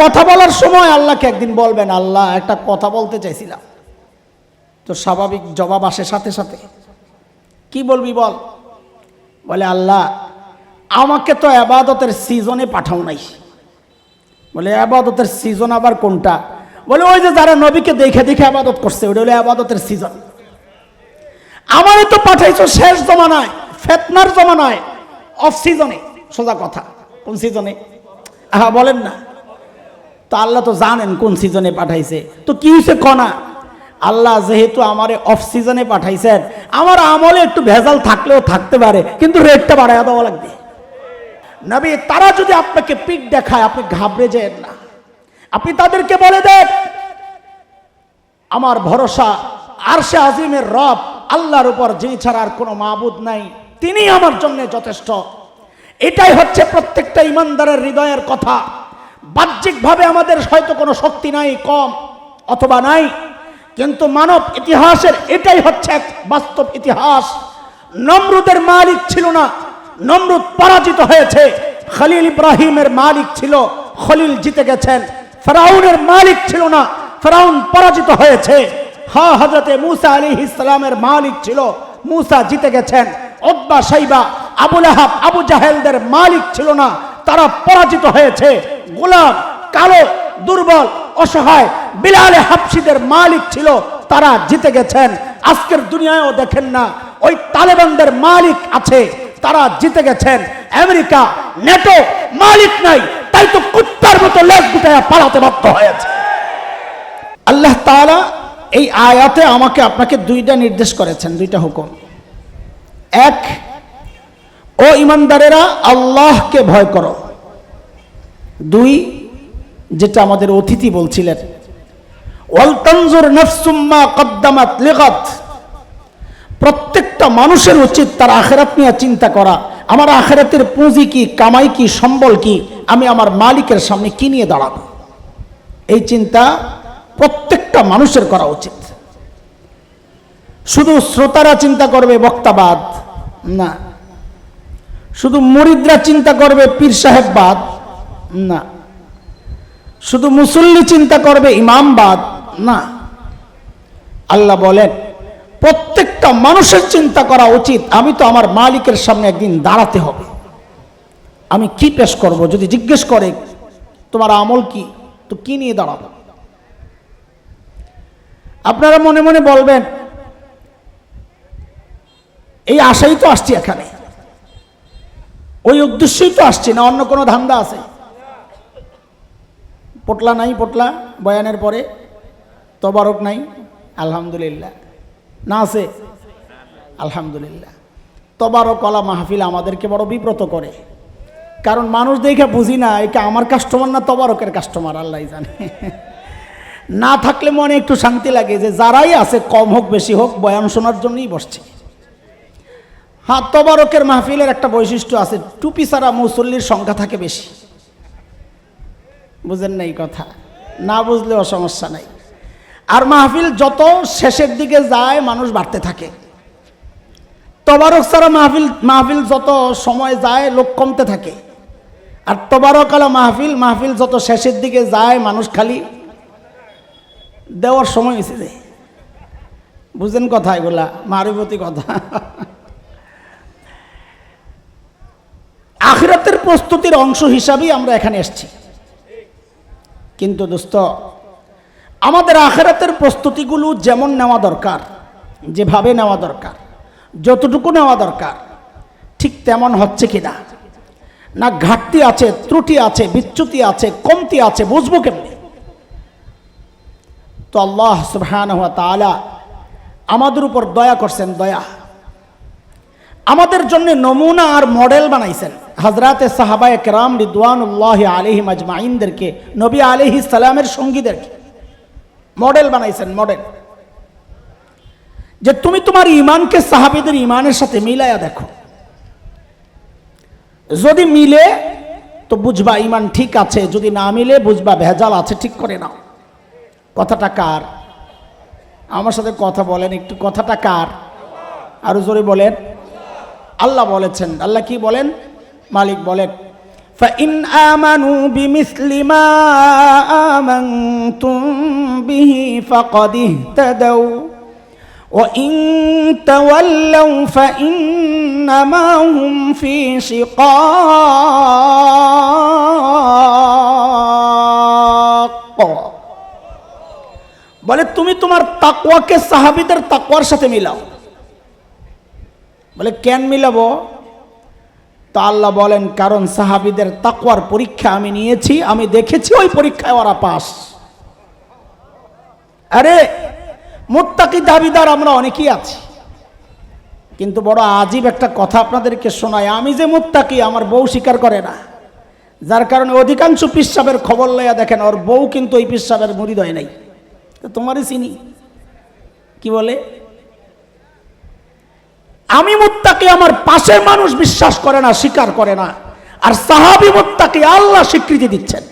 কথা বলার সময় আল্লাহকে একদিন বলবেন, আল্লাহ, একটা কথা বলতে চাইছিলাম। তো স্বাভাবিক জবাব আসে সাথে সাথে। কি বলবি বল? বলে, আল্লাহ, আমাকে তো আবাদতের সিজনে পাঠাও নাই। বলে, আবাদতের সিজন আবার কোনটা? বলে, ওই যে যারা নবীকে দেখে দেখে আবাদত করছে, ওটা হলো আবাদতের সিজন আমারই তো পাঠাইছো শেষ জমানায়, ফেতনার জমানায় অফ সিজনে সোজা কথা, কোন সিজনে হ্যাঁ বলেন না। তো আল্লাহ তো জানেন কোন সিজনে পাঠাইছে। তো কি হয়েছে কনা? আল্লাহ যেহেতু আমারে অফ সিজনে পাঠাইছেন, আমার আমলে একটু ভেজাল থাকলেও থাকতে পারে, কিন্তু রেটটা বাড়ায় দেওয়া লাগবে। নবী, তারা যদি আপনাকে পিঠ দেখায়, আপনি ঘাবড়ে যেন না। আপনি তাদেরকে বলে দেন, আমার ভরসা, আরশে আজিমের রব, আল্লাহর উপর যিনি ছাড়া আর কোনো মাবুদ নাই তিনি আমার জন্য যথেষ্ট। এটাই হচ্ছে প্রত্যেকটা ইমানদারের হৃদয়ের কথা। বাহ্যিকভাবে আমাদের হয়তো কোনো শক্তি নাই, কম অথবা নাই, কিন্তু মানব ইতিহাসের এটাই হচ্ছে এক বাস্তব ইতিহাস। নমরুদের মালিক ছিল না, নমরুদ পরাজিত হয়েছে। খলিল ইব্রাহিমের মালিক ছিল, খলিল জিতে গেছেন। ফেরাউনের মালিক ছিল না, ফেরাউন পরাজিত হয়েছে। হা হজরতে মুসা আলী ইসলামের মালিক ছিল, মুসা জিতে গেছেন। ওব্বা সাইবা, আবুল আহাব, আবু জাহেলদের মালিক ছিল না, তারা পরাজিত হয়েছে। গোলাম, কালো, দুর্বল, অসহায়, বিলালে হাফসিদের মালিক ছিল, তারা জিতে গেছেন। আজকের দুনিয়ায়ও দেখেন না, ওই তালেবানদের মালিক আছে, তারা জিতে গেছেন। আমেরিকা, নেটো মালিক নাই, তাই তো কুত্তার মতো লেগ গুটায় পালাতে বাধ্য হয়েছে। আল্লাহ তাআলা এই আয়াতে আমাকে আপনাকে দুইটা নির্দেশ করেছেন, দুইটা হুকুম। এক, ও ইমানদারেরা, আল্লাহকে ভয় করো। দুই, যেটা আমাদের অতিথি বলছিলেন, ওয়ালতানজুর নাফসুম্মা কদ্দামাত লিগাত, প্রত্যেকটা মানুষের উচিত তার আখেরাত নিয়ে চিন্তা করা। আমার আখেরাতের পুঁজি কি, কামাই কি, সম্বল কি, আমি আমার মালিকের সামনে কি নিয়ে দাঁড়াবো? এই চিন্তা প্রত্যেকটা মানুষের করা উচিত। শুধু শ্রোতারা চিন্তা করবে বক্তাবাদ, না। শুধু মরিদরা চিন্তা করবে পীর সাহেববাদ না। শুধু মুসল্লি চিন্তা করবে ইমামবাদ না। আল্লাহ বলেন, প্রত্যেকটা মানুষের চিন্তা করা উচিত, আমি তো আমার মালিকের সামনে একদিন দাঁড়াতে হবে। আমি কি পেশ করব? যদি জিজ্ঞেস করে, তোমার আমল কি? তো কি নিয়ে দাঁড়াবো? আপনারা মনে মনে বলবেন, এই আশাই তো আসছি এখানে। ওই উদ্দেশ্যই তো আসছি না, অন্য কোনো ধান্দা আছে? পটলা নাই, পটলা বয়ানের পরে তবারক নাই, আলহামদুলিল্লাহ। না আছে? আলহামদুলিল্লাহ। তবারক আলা মাহফিল আমাদেরকে বড় বিব্রত করে। কারণ মানুষ দেখে বুঝি না এটা আমার কাস্টমার না তবারকের কাস্টমার আল্লাহ জানে। না থাকলে মনে একটু শান্তি লাগে যে যারাই আছে, কম হোক, বেশি হোক, বয়ান শোনার জন্যই বসছে। হ্যাঁ তবারকের মাহফিলের একটা বৈশিষ্ট্য আছে, টুপি ছাড়া মুসল্লির সংখ্যা থাকে বেশি। বুঝেন না এই কথা। না বুঝলেও সমস্যা নাই। আর মাহফিল যত শেষের দিকে যায়, মানুষ বাড়তে থাকে। তবারক ছাড়া মাহফিল মাহফিল যত সময় যায়, লোক কমতে থাকে। আর তবারক আলা মাহফিল মাহফিল যত শেষের দিকে যায়, মানুষ খালি দেওয়ার সময় এসে যায় বুঝেন কথা এগুলা মারিবতী কথা। আখিরাতের প্রস্তুতির অংশ হিসাবেই আমরা এখানে এসেছি। কিন্তু দোস্ত, আমাদের আখেরাতের প্রস্তুতিগুলো যেমন নেওয়া দরকার, যেভাবে নেওয়া দরকার, যতটুকু নেওয়া দরকার, ঠিক তেমন হচ্ছে কিনা? না না ঘাটতি আছে, ত্রুটি আছে, বিচ্যুতি আছে, কমতি আছে, বুঝব কেমনি? তো আল্লাহ সুবহান তাআলা আমাদের উপর দয়া করছেন, দয়া। আমাদের জন্য নমুনা আর মডেল বানাইছেন। হজরাতে সাহাবায় কেরাম রিদওয়ানুল্লাহ আলহিম আজমাইনদেরকে নবী আলহি সালামের সঙ্গীদেরকে মডেল বানাইছেন, মডেল। যে তুমি তোমার ইমানকে সাহাবিদের ইমানের সাথে মিলাইয়া দেখো। যদি মিলে, তো বুঝবা ইমান ঠিক আছে, যদি না মিলে, বুঝবা ভেজাল আছে, ঠিক করে নাও। কথাটা কার? আমার সাথে কথা বলেন, একটু কথাটা কার? আরও জোরে বলেন। আল্লাহ বলেছেন আল্লাহ কি বলেন মালিক বলেন فإن آمنوا بمثل ما آمنتم به فقد اهتدوا وإن تولوا فإنما هم في شقاق বলে তুমি তোমার তাকওয়াকে সাহাবিদের তাকওয়ার সাথে মিলাও বলে, কেন মিলাবো? তা আল্লাহ বলেন, কারণ সাহাবিদের তাকওয়ার পরীক্ষা আমি নিয়েছি, আমি দেখেছি ওই পরীক্ষায় ওরা পাস আরে, মুত্তাকি দাবিদার আমরা অনেকেই আছি। কিন্তু বড় আজীব একটা কথা আপনাদেরকে শোনায় আমি যে মুত্তাকি, আমার বউ স্বীকার করে না। যার কারণে অধিকাংশ পিসাবের খবর লইয়া দেখেন, ওর বউ কিন্তু ওই পিসাবের মুরিদ হয় নাই। তো তোমারই চিনি। কি বলে? আমি মুত্তাকি আমার পাশের মানুষ বিশ্বাস করে না স্বীকার করে না আর সাহাবি মুত্তাকি আল্লাহ স্বীকৃতি দিচ্ছেন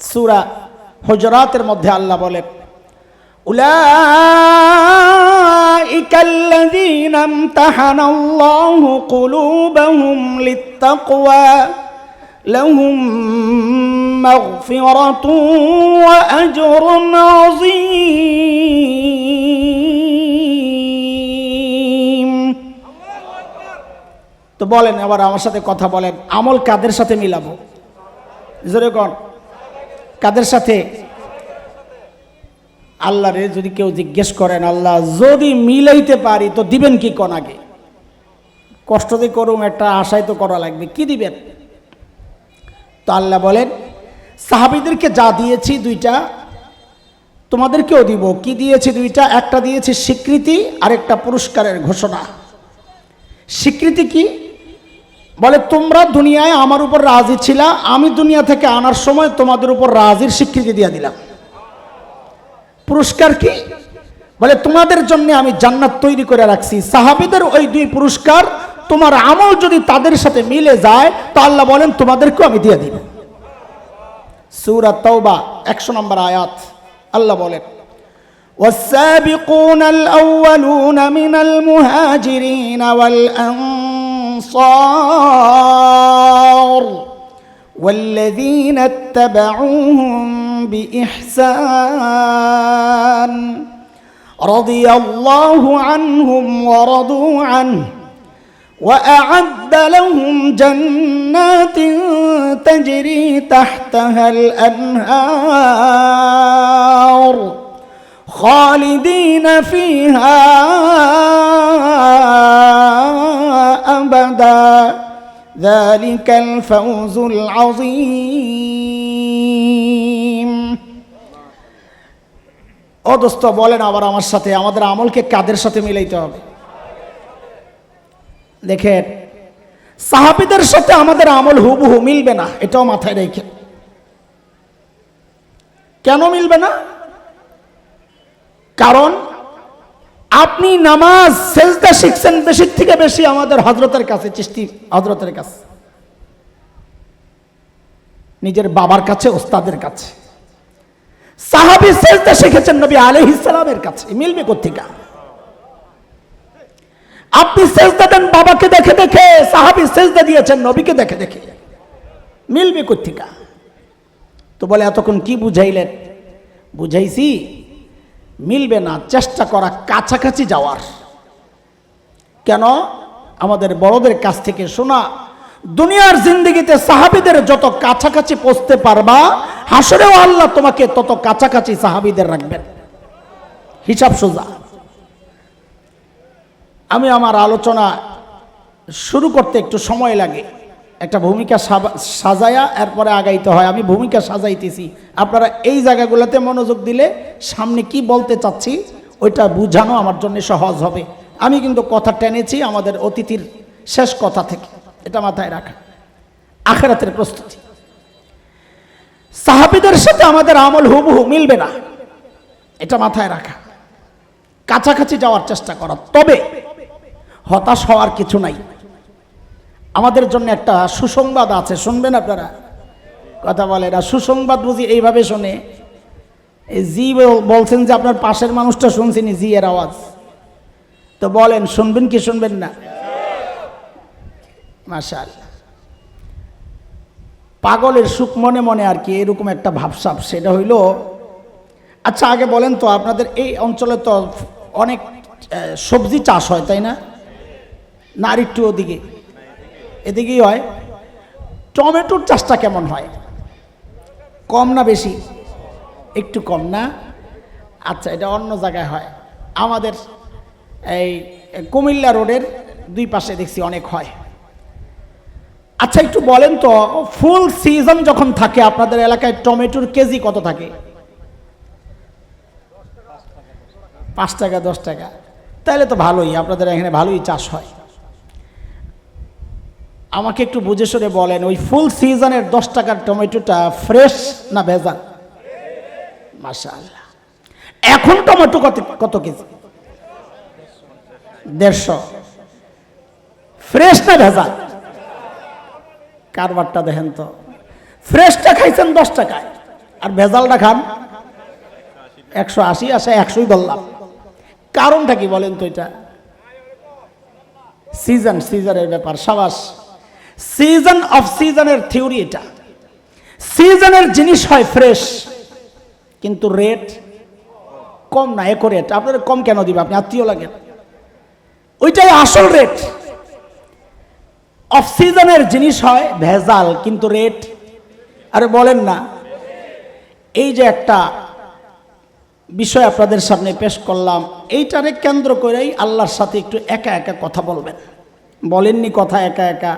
সুরা হজরাতের মধ্যে আল্লাহ বলেন أولئك الذين امتحن الله قلوبهم للتقوى لهم مغفرة وأجر عظيم তো বলেন আবার আমার সাথে কথা বলেন। আমল কাদের সাথে মিলাবো? জোরে কন। কাদের সাথে? আল্লাহ রে যদি কেউ জিজ্ঞেস করেন, আল্লাহ যদি মিলাইতে পারি, তো দিবেন কি কোন আগে? কষ্ট দিয়ে করুম, একটা আশাই তো করা লাগবে, কি দিবেন? তো আল্লাহ বলেন, সাহাবিদেরকে যা দিয়েছি দুইটা, তোমাদেরকেও দিব। কি দিয়েছি দুইটা? একটা দিয়েছি স্বীকৃতি আর একটা পুরস্কারের ঘোষণা। স্বীকৃতি কি? বলে তোমরা দুনিয়ায় আমার উপর রাজি ছিলা আমি দুনিয়া থেকে আনার সময় তোমাদের উপর রাজির স্বীকৃতি দিয়ে দিলাম পুরস্কার কি বলে তোমাদের জন্য আমি জান্নাত তৈরি করে রাখছি সাহাবিদের ওই দুই পুরস্কার তোমার আমল যদি তাদের সাথে মিলে যায় তো আল্লাহ বলেন তোমাদেরকেও আমি দিয়ে দিব সুরা তওবা একশো নম্বর আয়াত আল্লাহ বলেন والسابقون الأولون من المهاجرين والأنصار والذين اتبعوهم بإحسان رضي الله عنهم ورضوا عنه وأعد لهم جنات تجري تحتها الأنهار خالدين فيها أبدا ذلك الفوز العظيم ও দোস্ত বলেন আবার আমার সাথে আমাদের আমলকে কাদের সাথে মিলাইতে হবে দেখেন সাহাবিদের সাথে আমাদের আমল হুবহু মিলবে না এটাও মাথায় রেখে কেন মিলবে না কারণ আপনি নামাজ, সেজদা শিখছেন বেশি, থেকে বেশি আমাদের হজরতের কাছে চিস্তি হজরতের কাছে। নিজের বাবার কাছে, ওস্তাদের কাছে। সাহাবি সেজদা শিখেছেন নবী আলহ ইসলামের কাছে। মিলবে কোথেকা আপনি সেজদা দেন বাবাকে দেখে দেখে, সাহাবি সেজদা দিয়েছেন নবীকে দেখে দেখে। মিলবে কোথেকা তো বলে, এতক্ষণ কি বুঝাইলেন? বুঝাইছি মিলবে না, চেষ্টা করা কাছাকাছি যাওয়ার। কেন? আমাদের বড়দের কাছ থেকে শোনা, দুনিয়ার জিন্দগিতে সাহাবিদের যত কাছাকাছি পৌঁছতে পারবা হাসরেও আল্লাহ তোমাকে তত কাছাকাছি সাহাবিদের রাখবেন। হিসাব সোজা। আমি আমার আলোচনা শুরু করতে একটু সময় লাগে। একটা ভূমিকা সাজায়া এরপরে আগাইতে হয়। আমি ভূমিকা সাজাইতেছি। আপনারা এই জায়গাগুলোতে মনোযোগ দিলে সামনে কি বলতে চাচ্ছি, ওইটা বুঝানো আমার জন্য সহজ হবে। আমি কিন্তু কথা টেনেছি আমাদের অতিথির শেষ কথা থেকে। এটা মাথায় রাখা। আখেরাতের প্রস্তুতি। সাহাবিদের সাথে আমাদের আমল হুবহু মিলবে না। এটা মাথায় রাখা। কাছাকাছি যাওয়ার চেষ্টা করা। তবে হতাশ হওয়ার কিছু নাই। আমাদের জন্য একটা সুসংবাদ আছে, শুনবেন আপনারা। কথা বলে না সুসংবাদ বুঝি এইভাবে শোনে। জি বলছেন যে আপনার পাশের মানুষটা শুনছেনি জি এর আওয়াজ। তো বলেন, শুনবেন কি শুনবেন না? মাশাল পাগলের সুখ মনে মনে আর কি এরকম একটা ভাবসাপ সেটা হইল আচ্ছা আগে বলেন তো, আপনাদের এই অঞ্চলে তো অনেক সবজি চাষ হয়, তাই না? না, আর একটু ওদিকে। এদিকেই হয়। টমেটোর চাষটা কেমন হয়? কম না বেশি? একটু কম না? আচ্ছা এটা অন্য জায়গায় হয়। আমাদের এই কুমিল্লা রোডের দুই পাশে দেখছি অনেক হয়। আচ্ছা একটু বলেন তো, ফুল সিজন যখন থাকে, আপনাদের এলাকায় টমেটোর কেজি কত থাকে? পাঁচ টাকা, দশ টাকা। তাহলে তো ভালোই, আপনাদের এখানে ভালোই চাষ হয়। আমাকে একটু বুঝে সরে বলেন, ওই ফুল সিজনের দশ টাকার টমেটোটা ফ্রেশ না ভেজাল? মাশাআল্লাহ। এখন টমেটো কত কত কেজি? দেড়শো। ফ্রেশ না ভেজাল? কারবারটা দেখেন তো। ফ্রেশটা খাইছেন দশ টাকায়, আর ভেজালটা খান একশো আশি আসে একশোই বললাম। কারণটা কি বলেন তো এটা? সিজন সিজনের ব্যাপার, সাবাস। সিজন অফ সিজনের থিওরি এটা। সিজনের জিনিস হয় ফ্রেশ কিন্তু রেট কম না, একো রেট আপনার কম কেন দিবে? আপনি আত্মীয় লাগেন ওইটাই আসল রেট অফ সিজনের জিনিস হয় ভেজাল, কিন্তু রেট আরে বলেন না। এই যে একটা বিষয় আপনাদের সামনে পেশ করলাম, এইটারে কেন্দ্র করেই আল্লাহর সাথে একটু একা একা কথা বলবেন। বলেননি কথা একা একা।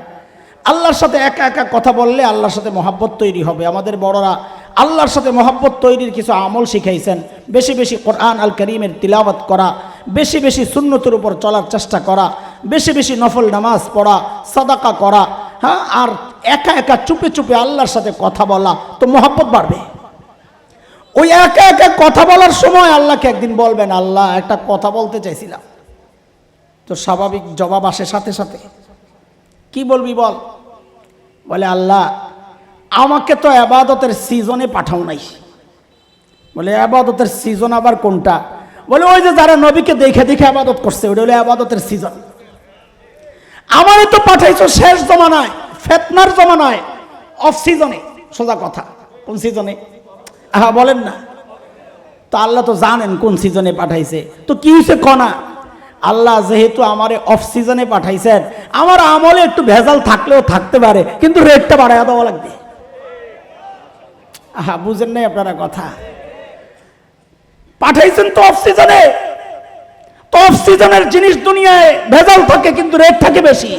আল্লাহর সাথে একা একা কথা বললে আল্লাহর সাথে মহাব্বত তৈরি হবে। আমাদের বড়রা আল্লাহর সাথে মহাব্বত তৈরির কিছু আমল শিখাইছেন। বেশি বেশি কোরআন আল করিমের তিলাওয়াত করা, বেশি বেশি সুন্নতের উপর চলার চেষ্টা করা, বেশি বেশি নফল নামাজ পড়া, সাদাকা করা হ্যাঁ? আর একা একা চুপে চুপে আল্লাহর সাথে কথা বলা তো মহাব্বত বাড়বে। ওই একা একা কথা বলার সময় আল্লাহকে একদিন বলবেন, আল্লাহ, একটা কথা বলতে চাইছিলাম। তো স্বাভাবিক জবাব আসে সাথে সাথে। কি বলবি বল? বলে, আল্লাহ, আমাকে তো আবাদতের সিজনে পাঠাও নাই। বলে, আবাদতের সিজন আবার কোনটা? বলে, ওই যে যারা নবীকে দেখে দেখে আবাদত করছে, ওটা হলো আবাদতের সিজন। আমারই তো পাঠাইছো শেষ জমানায়, ফেতনার জমানায় অফ সিজনে সোজা কথা, কোন সিজনে হ্যাঁ বলেন না। তা আল্লাহ তো জানেন কোন সিজনে পাঠাইছে। তো কি হয়েছে কনা? আল্লাহ যেহেতু আমারে অফ সিজনে পাঠাইছেন, আমার আমলে একটু ভেজাল থাকলেও থাকতে পারে, কিন্তু রেটটা বাড়াইয়া দেওয়া লাগবে। আহা, বুঝেন নাই আপনারা কথা? পাঠাইছেন তো অফ সিজনে তো অফ সিজনের জিনিস দুনিয়ায় ভেজাল থাকে, কিন্তু রেট থাকে বেশি।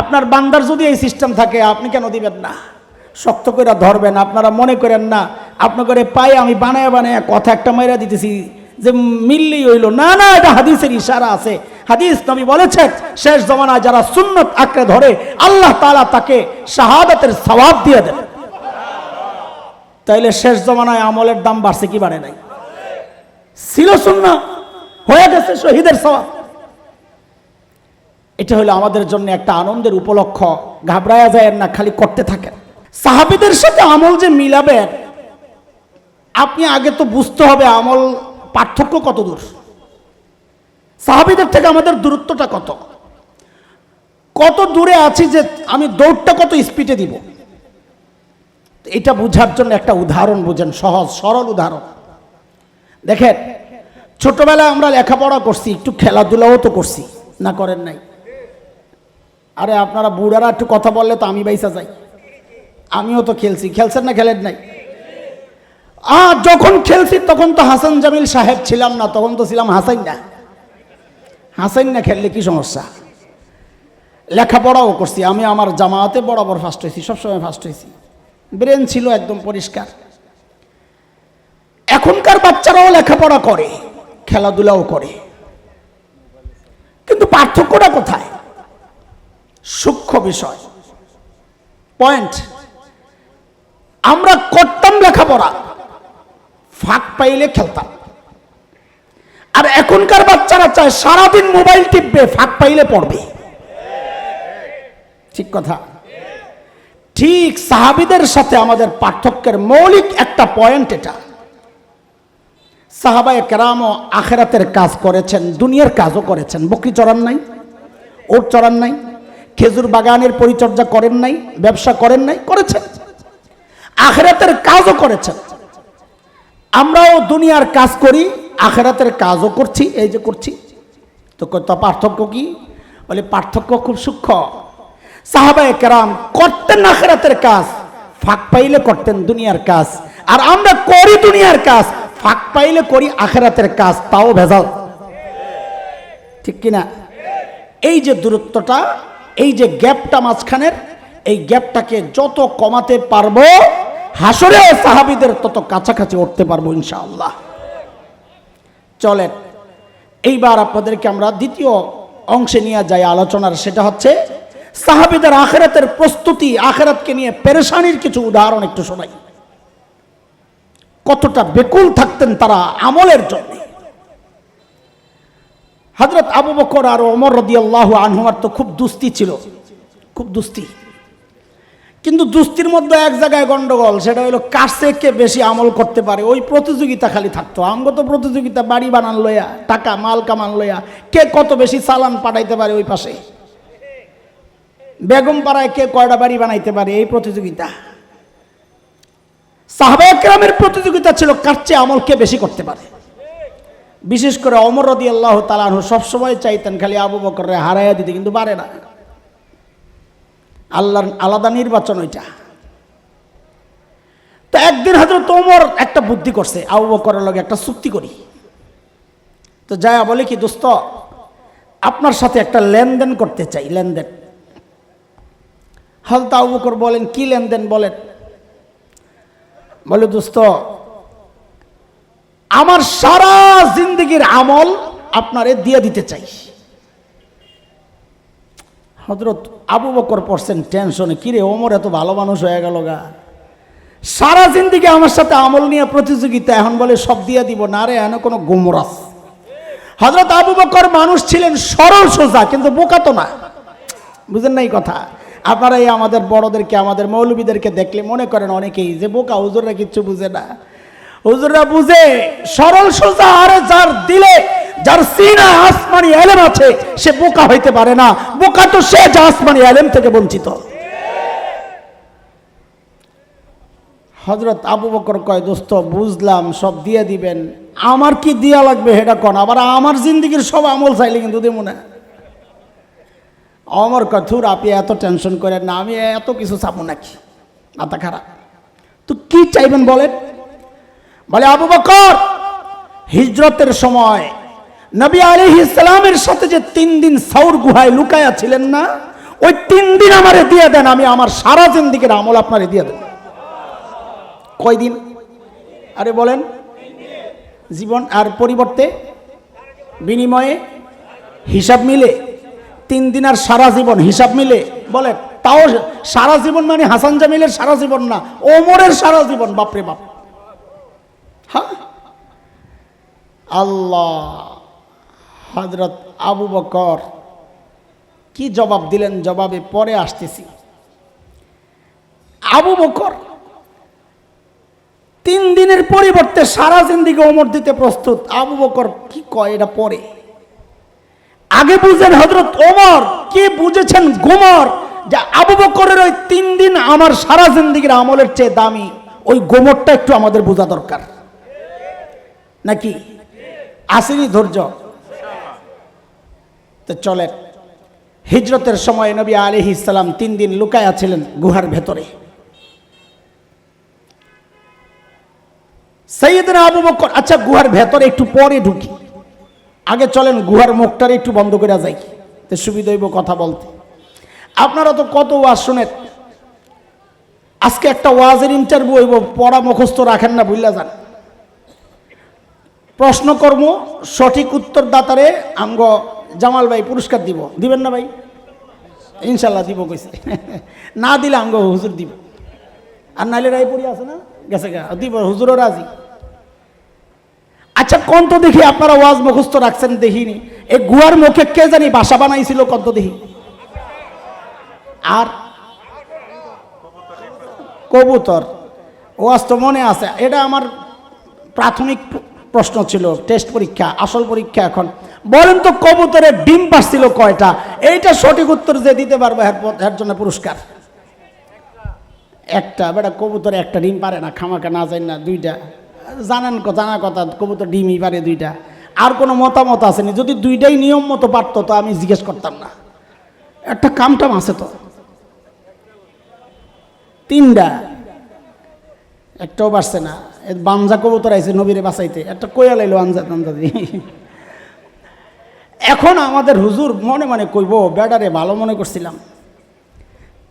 আপনার বান্দার যদি এই সিস্টেম থাকে, আপনি কেন দিবেন না? শক্ত করে ধরবেন, আপনারা মনে করেন না আপনাকে পাই আমি বানায় বানায় কথা একটা মাইরা দিতেছি। যে মিললেই হইল না না এটা হাদিসের ইশারা আছে। হাদিস নবী বলেছেন, শেষ জমানায় যারা সুন্নত আঁকড়ে ধরে, আল্লাহ তাআলা তাকে শাহাদাতের সওয়াব দিয়ে দেন। তাইলে শেষ জমানায় আমলের দাম বাড়ছে কি বাড়ে নাই? ছিল শূন্য হয়ে গেছে শহীদের সওয়াব। এটা হলো আমাদের জন্য একটা আনন্দের উপলক্ষ। ঘাবড়ায়া যায় না, খালি করতে থাকেন। সাহাবিদের সাথে আমল যে মিলাবেন, আপনি আগে তো বুঝতে হবে আমল পার্থক্য কত দূর? সাহাবিদের থেকে আমাদের দূরত্বটা কত? কত দূরে আছি যে আমি দৌড়টা কত স্পিডে দিব? এটা বোঝার জন্য একটা উদাহরণ বুঝেন, সহজ, সরল উদাহরণ। দেখেন, ছোটবেলায় আমরা লেখাপড়া করছি, একটু খেলাধুলাও তো করছি, না করেন নাই? আরে আপনারা বুড়ারা একটু কথা বললে তো আমি বাইসা যাই। আমিও তো খেলছি, খেলছেন না, খেলেন নাই? আ যখন খেলছি, তখন তো হাসান জামিল সাহেব ছিলাম না, তখন তো ছিলাম হাসান না হাসান না খেললে কি সমস্যা? লেখাপড়াও করছি, আমি আমার জামাতে বরাবর ফার্স্ট হয়েছি, সবসময় ফার্স্ট হয়েছি। ব্রেন ছিল একদম পরিষ্কার। এখনকার বাচ্চারাও লেখাপড়া করে, খেলাধুলাও করে। কিন্তু পার্থক্যটা কোথায়? সূক্ষ্ম বিষয়। পয়েন্ট আমরা করতাম লেখাপড়া ফাঁক পাইলে খেলতাম। আর এখনকার বাচ্চারা চায় সারাদিন মোবাইল টিপবে, ফাঁক পাইলে পড়বে। ঠিক কথা। ঠিক সাহাবিদের সাথে আমাদের পার্থক্যের মৌলিক একটা পয়েন্ট এটা। সাহাবায় কেরামও আখেরাতের কাজ করেছেন, দুনিয়ার কাজও করেছেন। বকরি চড়ান নাই, ওট চড়ান নাই, খেজুর বাগানের পরিচর্যা করেন নাই, ব্যবসা করেন নাই, করেছেন। আখেরাতের কাজও করেছেন। আমরাও দুনিয়ার কাজ করি, আখেরাতের কাজও করছি, এই যে করছি। তো কত পার্থক্য কি? বলে, পার্থক্য খুব সূক্ষ্ম। সাহাবায়ে কেরাম করতেন আখেরাতের কাজ, ফাঁক পাইলে করতেন দুনিয়ার কাজ। আর আমরা করি দুনিয়ার কাজ, ফাঁক পাইলে করি আখেরাতের কাজ, তাও ভেজাল। ঠিক কিনা? এই যে দূরত্বটা, এই যে গ্যাপটা মাঝখানের, এই গ্যাপটাকে যত কমাতে পারব হাসরে সাহাবিদের তত কাছাকাছি উঠতে পারব ইনশাআল্লাহ। চলেন, এইবার আপনাদেরকে আমরা দ্বিতীয় অংশে নিয়ে যাই আলোচনার, সেটা হচ্ছে সাহাবিদের আখেরাতের প্রস্তুতি, আখেরাতকে নিয়ে পেরেশানির কিছু উদাহরণ একটু শোনাই। কতটা বেকুল থাকতেন তারা আমলের জন্য। হজরত আবু বকর আর ওমর রদিয়াল্লাহু আনহুমার তো খুব দুস্তি ছিল, খুব দুস্তি। কিন্তু দুস্তির মধ্যে এক জায়গায় গন্ডগোল, সেটা হলো কাছে কে বেশি আমল করতে পারে। ওই প্রতিযোগিতা খালি থাকতো। আমগো তো প্রতিযোগিতা, বাড়ি বানান লইয়া, টাকা, মাল কামান লইয়া, কে কত বেশি চালান পাঠাইতে পারে ওই পাশে? বেগম পাড়ায় কে কয়টা বাড়ি বানাইতে পারে এই প্রতিযোগিতা? সাহবাকরামের প্রতিযোগিতা ছিল কার চেয়ে আমল কে বেশি করতে পারে? বিশেষ করে অমর রদি আল্লাহ তালানহ সবসময় চাইতেন খালি আবু বকরে হারাইয়া দিতে, কিন্তু পারে না। আল্লাহর আলাদা নির্বাচন ওইটা। তো একদিন হয়তো তোমর একটা বুদ্ধি করছে, আবু বকরের লগে একটা চুক্তি করি। তো যায়া বলে কি, দোস্ত, আপনার সাথে একটা লেনদেন করতে চাই, লেনদেন। হালতা আবু বকর বলেন, কি লেনদেন বলেন? বলে, দোস্ত, আমার সারা জিন্দগির আমল আপনারে দিয়ে দিতে চাই। হজরত আবু বকর পড়ছেন টেনশনে কিরে ওমর এত ভালো মানুষ হয়ে গেল গা। সারা জিন্দিগি আমার সাথে আমল নিয়ে প্রতিযোগিতা, এখন বলে সব দিয়ে দিব। না রে, এনে কোনো গোমরাস হজরত আবু বকর মানুষ ছিলেন সরল সোজা, কিন্তু বোকা তো না। বুঝেন না এই কথা। আপনারা এই আমাদের বড়দেরকে, আমাদের মৌলবীদেরকে দেখলে মনে করেন অনেকেই যে বোকা, হুজুররা কিচ্ছু বুঝে না। হুজুররা বুঝে, সরল সোজা আরে যার দিলে যার সিনা আসমানি এলেম আছে, সে বোকা হইতে পারে না। বোকা তো সে যা আসমানি এলেম থেকে বঞ্চিত। হজরত আবু বকর কয়, দোস্ত, বুঝলাম, সব দিয়ে দিবেন। আমার কি দিয়া লাগবে হেটা কন? আবার আমার জিন্দিগির সব আমল চাইলে কিন্তু দেবো না। অমর কথুর আপনি এত টেনশন করেন না, আমি এত কিছু চাবো নাকি? মাথা খারাপ। তো কি চাইবেন বলেন? বলে, আবু বকর, হিজরতের সময় নবী আলী ইসলামের সাথে যে তিন দিন সাউর গুহায় লুকায়া ছিলেন না, ওই তিন দিন আমারে দিয়ে দেন, আমি আমার সারা জিন্দিগির আমল আপনারে দিয়ে দেন কয়দিন? আরে বলেন। জীবন আর পরিবর্তে বিনিময়ে হিসাব মিলে, তিন দিন আর সারা জীবন হিসাব মিলে বলেন তাও সারা জীবন মানে হাসান জামিলের সারা জীবন না, ওমরের সারা জীবন, বাপরে বাপ। হ্যাঁ? আল্লাহ। হজরত আবু বকর। কি জবাব দিলেন? জবাবে পরে আসতেছি। আবু বকর তিন দিনের পরিবর্তে সারা জিন্দিকে ওমর দিতে প্রস্তুত। আবু বকর কি কয় এটা পরে। আগে বুঝেন হজরত ওমর, কি বুঝেছেন গোমর? যে আবু বকরের ওই তিন দিন আমার সারা জিন্দিগির আমলের চেয়ে দামি। ওই গোমরটা একটু আমাদের বোঝা দরকার। নাকি? আসেনি ধৈর্য। তো চলেন। হিজরতের সময় নবী আলিহি ইসলাম তিন দিন লুকায়া ছিলেন গুহার ভেতরে। সৈয়দনা আবু বকর আচ্ছা গুহার ভেতরে একটু পরে ঢুকি। আগে চলেন গুহার মুখটারে একটু বন্ধ করে যাই। তো সুবিধা হইব কথা বলতে। আপনারা তো কত ওয়াজ শুনেন। আজকে একটা ওয়াজের ইন্টারভিউ হইব, পড়া মুখস্থ রাখেন না বুঝলা যান। প্রশ্ন কর্ম, সঠিক উত্তর দাতারে আমগ জামাল ভাই পুরস্কার দিব। দিবেন না ভাই? ইনশাল্লাহ দিব কইছে। না দিলে আমগো হুজুর দিব। আর নাইলে রায়পুরি আছে না? গেছে দিব, হুজুরও রাজি। আচ্ছা কোন তো দেখি আপনারা ওয়াজ মুখস্থ রাখছেন দেখিনি। এই গুয়ার মুখে কে জানি বাসা বানাইছিল কত দেখি। আর? কবুতর। ওয়াজ তো মনে আছে। এটা আমার প্রাথমিক প্রশ্ন ছিল, টেস্ট পরীক্ষা, আসল পরীক্ষা এখন। বলেন তো কবুতরের ডিম পাচ্ছিল কয়টা? এইটা সঠিক উত্তর যে দিতে পারবে এর জন্য পুরস্কার। একটা, বেটা কবুতর একটা ডিম পারে না খামাকা না যায় না, দুইটা। জানেন জানা কথা, কবুতর ডিমই পারে দুইটা। আর কোনো মতামত আসেনি যদি দুইটাই নিয়ম মতো পারতো, তো আমি জিজ্ঞেস করতাম না। একটা কামটাম আছে তো। তিনটা। একটাও বাড়ছে না। বাঞ্জা কবুতর আইছে নবীরে বাঁচাইতে। একটা কোয়াল এলো আনজা আন্দাজি এখন আমাদের হুজুর মনে মনে কইব বেডারে ভালো মনে করছিলাম।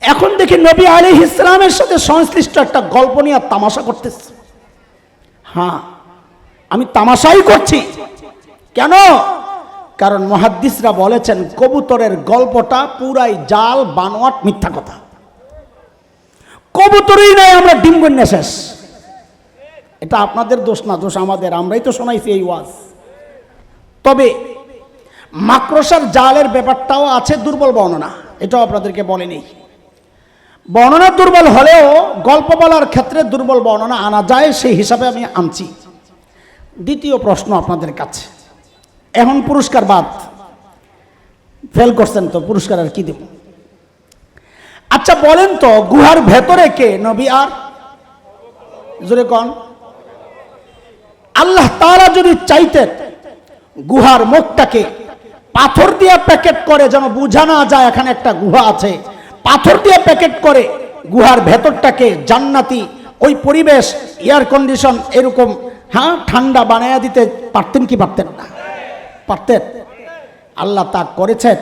এখন দেখি নবী আলী ইসলামের সাথে সংশ্লিষ্ট একটা গল্প নিয়ে তামাশা করতেছে। হ্যাঁ আমি তামাশাই করছি। কেন? কারণ মহাদ্দিসরা বলেছেন, কবুতরের গল্পটা পুরাই জাল, বানোয়াট, মিথ্যা কথা। কবুতরই নাই, আমরা ডিম শেষ। এটা আপনাদের দোষ না, দোষ আমাদের। আমরাই তো শোনাইছি এই ওয়াজ। তবে মাকড়সার জালের ব্যাপারটাও আছে দুর্বল বর্ণনা, এটাও আপনাদেরকে বলেনি। বর্ণনা দুর্বল হলেও গল্প বলার ক্ষেত্রে দুর্বল বর্ণনা আনা যায়, সেই হিসাবে আমি আনছি। দ্বিতীয় প্রশ্ন আপনাদের কাছে। এখন পুরস্কার বাদ। ফেল করছেন তো, পুরস্কার আর কি দেব? আচ্ছা বলেন তো, গুহার ভেতরে কে, নবী আর? জোরে কন। আল্লাহ তারা যদি চাইতেন, গুহার মুখটাকে পাথর দিয়ে প্যাকেট করে, যেন বোঝা না যায় এখানে একটা গুহা আছে। পাথর দিয়ে প্যাকেট করে, গুহার ভেতরটাকে জান্নাতি, ওই পরিবেশ এয়ার কন্ডিশন এরকম হ্যাঁ ঠান্ডা বানায়া দিতে পারতেন কি পারতেন না? পারতেন। আল্লাহ তা করেছেন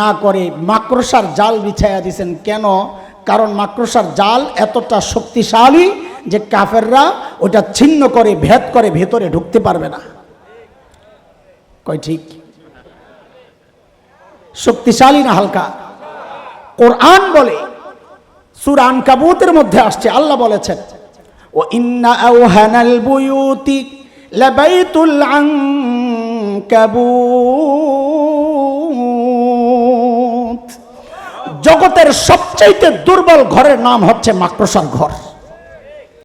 না করে মাকড়সার জাল বিছাইয়া দিছেন। কেন? কারণ মাকড়সার জাল এতটা শক্তিশালী যে কাফেররা ওটা ছিন্ন করে, ভেদ করে, ভেতরে ঢুকতে পারবে না। কয় ঠিক? শক্তিশালী না হালকা? কোরআন বলে সুরান কাবুতের মধ্যে আসছে, আল্লাহ বলেছেন, ও ইন্না আওহানাল বুয়ুতি লাবাইতুল আনকাবুত। জগতের সবচাইতে দুর্বল ঘরের নাম হচ্ছে মাকড়সার ঘর।